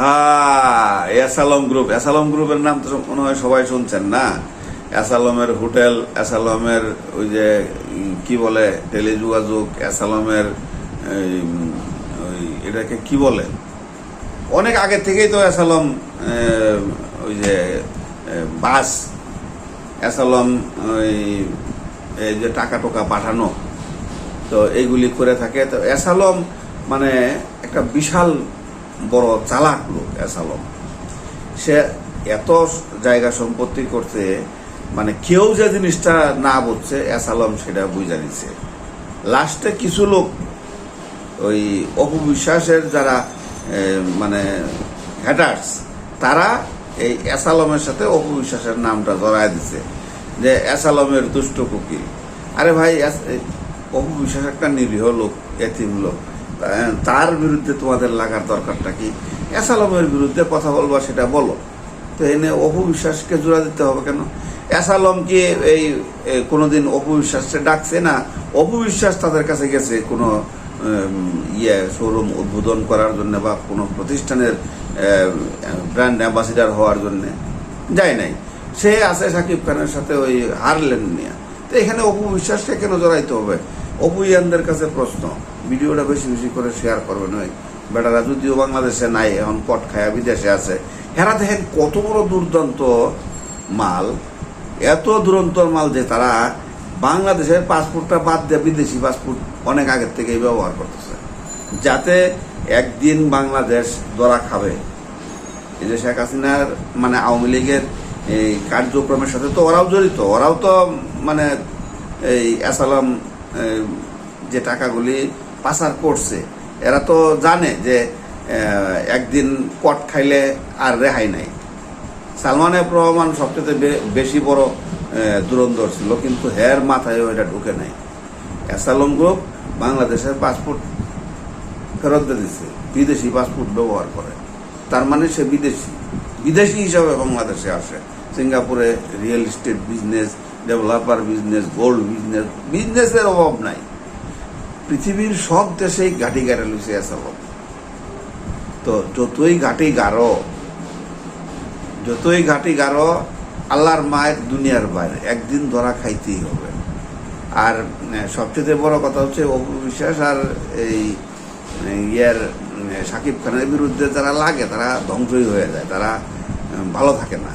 হ্যাঁ অ্যাসালম গ্রুপ অ্যাসালম গ্রুপের নাম তো মনে হয় সবাই শুনছেন না। অ্যাসালমের হোটেল অ্যাসালমের ওই যে, কি বলে, টেলিযোগাযোগ অ্যাসালমের ওই, এটাকে কি বলে? অনেক আগে থেকেই তো অ্যাসালম ওই যে বাস অ্যাসালম ওই, এই যে টাকা টোকা পাঠানো, তো এইগুলি করে থাকে। তো অ্যাসালম মানে একটা বিশাল বড় চালাক লোক অ্যাসালম সে এত জায়গা সম্পত্তি করতে মানে কেউ যে জিনিসটা না বুঝছে অ্যাসালম সেটা বুঝা নিছে। লাস্টে কিছু লোক, ওই অপবিশ্বাসের যারা মানে হ্যাটার্স তারা এই অ্যাসালমের সাথে অপবিশ্বাসের নামটা জড়ায় দিছে, যে অ্যাসালমের দুষ্ট কুকিল। আরে ভাই অপবিশ্বাস একটা নিরীহ লোক, এতিম লোক। তার বিরুদ্ধে তোমাদের লাগার দরকারটা কি? অ্যাসালমের বিরুদ্ধে কথা বলবা, সেটা বলো। তো এনে অপবিশ্বাসকে জোড়া দিতে হবে কেন? অ্যাসালম কি এই কোনোদিন অপবিশ্বাসকে ডাকছে না। অপবিশ্বাস তাদের কাছে গেছে কোনো ইয়ে শোরুম উদ্বোধন করার জন্য বা কোনো প্রতিষ্ঠানের ব্র্যান্ড অ্যাম্বাসিডার হওয়ার জন্য। যায় নাই। সে আছে সাকিব খানের সাথে ওই হারলেন নিয়ে তো এখানে অপু বিশ্বাসকে কেন জড়াইতে হবে? অপু ইয়ানদের কাছে প্রশ্ন। ভিডিওটা বেশি বেশি করে শেয়ার করবেন ওই বেটারা, যদিও বাংলাদেশে নাই, এখন কট খায়া বিদেশে আছে। হেরা দেখেন কত বড় দুর্দান্ত মাল, এত দুরন্তর মাল যে তারা বাংলাদেশের পাসপোর্টটা বাদ দিয়ে বিদেশি পাসপোর্ট অনেক আগের থেকেই ব্যবহার করতেছে। যাতে একদিন বাংলাদেশ ধরা খাবে। এই যে শেখ হাসিনার মানে আওয়ামী লীগের এই কার্যক্রমের সাথে তো ওরাও জড়িত। ওরাও তো মানে এই অ্যাসালাম যে টাকাগুলি পাচার করছে, এরা তো জানে যে একদিন কট খাইলে আর রেহাই নাই। সালমান এফ রহমান সবচেয়ে বেশি বড় ধুরন্ধর ছিল, কিন্তু হের মাথায় এটা ঢুকে নাই। অ্যাসালম গ্রুপ বাংলাদেশের পাসপোর্ট ফেরত দিচ্ছে বিদেশি পাসপোর্ট ব্যবহার করে। তার মানে সে বিদেশি বিদেশি হিসাবে বাংলাদেশে আসে। সিঙ্গাপুরে real estate business developer business gold business বিজনেসের অভাব নাই। পৃথিবীর সব দেশেই ঘাটি গাড়ে লুচে অ্যাসালম তো যতই ঘাটি গাড়ো যতই ঘাটি গাড়ো আল্লাহর মায়ের দুনিয়ার বাইরে একদিন ধরা খাইতেই হবে। আর সবচেয়ে বড় কথা হচ্ছে অপু বিশ্বাস আর এই আহ, ইয়ের সাকিব খানের বিরুদ্ধে যারা লাগে তারা ধ্বংসই হয়ে যায় তারা ভালো থাকে না।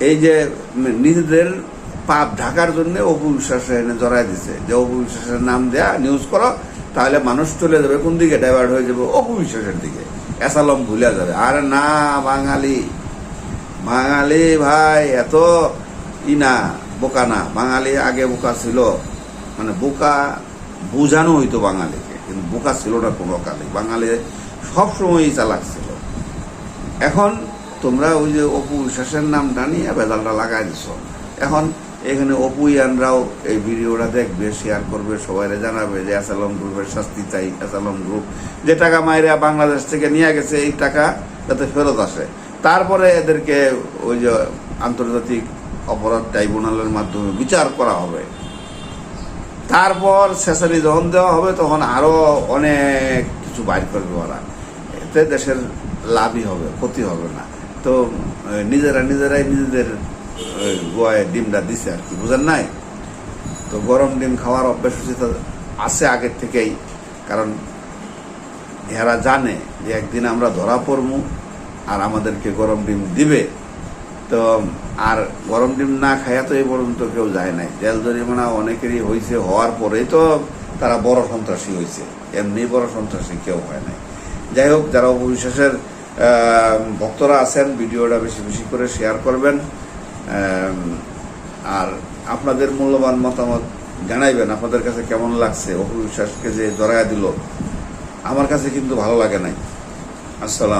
এই যে নিজেদের পাপ ঢাকার জন্য অপু বিশ্বাস এনে জড়াই দিছে। যে অপু বিশ্বাসের নাম দেয়া নিউজ করো, তাহলে মানুষ চলে যাবে কোন দিকে? ডাইভার্ট হয়ে যাবে অপু বিশ্বাসের দিকে। অ্যাসালম ভুলে যাবে। আর না, বাঙালি। বাঙালি ভাই, এত ই না বোকা না। বাঙালি আগে বোকা ছিল। মানে বোকা বোঝানো হইতো বাঙালিকে, কিন্তু বোকা ছিল না কোনো কালে। বাঙালি সবসময়ই চালাক ছিল। এখন তোমরা ওই যে অপু বিশ্বাসের নামটা নিয়ে বেদালটা লাগাই দিছ। এখন এখানে অপু ইয়ানরাও এই ভিডিওটা দেখবে শেয়ার করবে সবাই জানাবে যে অ্যাসালম গ্রুপের শাস্তি চাই অ্যাসালম গ্রুপ যে টাকা মায়েরা বাংলাদেশ থেকে নিয়ে গেছে, এই টাকা যাতে ফেরত আসে। তারপরে এদেরকে ওই যে আন্তর্জাতিক অপরাধ ট্রাইব্যুনালের মাধ্যমে বিচার করা হবে। তারপর সেসারি যখন দেওয়া হবে, তখন আরও অনেক কিছু বাইর করবে ওরা। এতে দেশের লাভই হবে, ক্ষতি হবে না। তো নিজেরা নিজেরাই নিজেদের গোয়ায় ডিমটা দিছে আর কি, বুঝেন নাই? তো গরম ডিম খাওয়ার অভ্যাস আছে আগের থেকেই, কারণ এরা জানে যে একদিন আমরা ধরা পড়মু আর আমাদেরকে গরম ডিম দিবে। তো, আর গরম ডিম না খাইয়া তো এই পর্যন্ত কেউ যায় নাই। জেল জরিমানা অনেকেরই হয়েছে হওয়ার পরেই তো তারা বড় সন্ত্রাসী হয়েছে এমনি বড় সন্ত্রাসী কেউ হয় নাই। যাই হোক, যারা অবিশ্বাসের ভক্তরা আছেন, ভিডিওটা বেশি বেশি করে শেয়ার করবেন। আর আপনাদের মূল্যবান মতামত জানাইবেন, আপনাদের কাছে কেমন লাগছে? অপবিশ্বাসকে যে জড়াইয়া দিল, আমার কাছে কিন্তু ভালো লাগে নাই। আসসালাম।